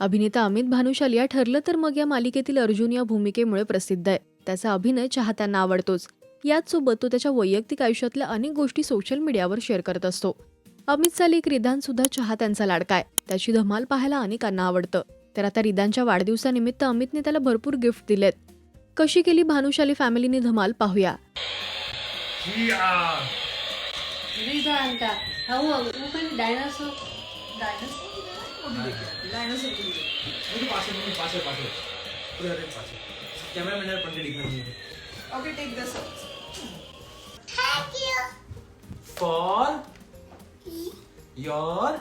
अभिनेता अमित भानुशालिया ठरलं तर मग या मालिकेतील अर्जुन या भूमिकेमुळे प्रसिद्ध आहे. त्याचा अभिनय चाहत्यांना आवडतोच. याच सोबत तो त्याच्या वैयक्तिक आयुष्यातल्या अनेक गोष्टी सोशल मीडियावर शेअर करत असतो. अमितचा लेख रिधान सुद्धा चाहत्यांचा लाडका आहे. त्याची धमाल पाहायला अनेकांना आवडतं. तर आता रिदानच्या वाढदिवसानिमित्त अमितने त्याला भरपूर गिफ्ट दिलेत. कशी केली भानुशाली फॅमिलीने धमाल पाहूया. रिदान का पण dinosaur Okay, take this out. for your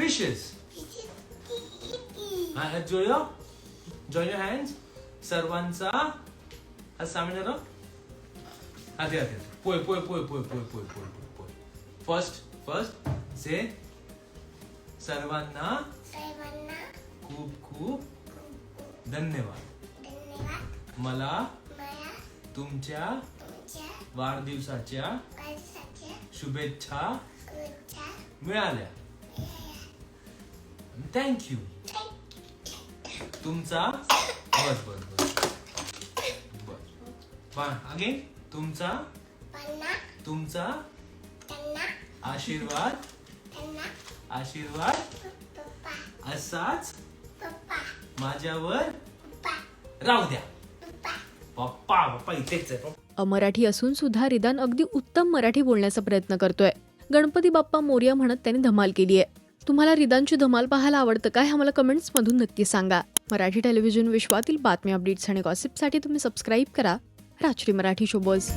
wishes. हा हात जोडो जॉइन युअर हँड्स सर्वांचा हात हाते पोय पोय पोय पोय पोय पोय पोय पोय पोय. फर्स्ट फर्स्ट से सर्वांना खूप खूप धन्यवाद. मला तुमच्या वाढदिवसाच्या शुभेच्छा मिळाल्या. थँक्यू तुमचा बस बस बस. बस. अगेन तुमचा तुमचा आशीर्वाद. आशीर्वाद असाच माझ्यावर राहू द्या. पप्पा. पप्पा इथेच आहे. अमराठी असून सुद्धा रिदान अगदी उत्तम मराठी बोलण्याचा प्रयत्न करतोय. गणपती बाप्पा मोर्या म्हणत त्याने धमाल केली आहे. तुम्हाला रिदानची धमाल पाहायला आवडतं काय आम्हाला कमेंट्समधून नक्की सांगा. मराठी टेलिव्हिजन विश्वातील बातम्या अपडेट्स आणि गॉसिपसाठी तुम्ही सबस्क्राईब करा. राजश्री मराठी शोबज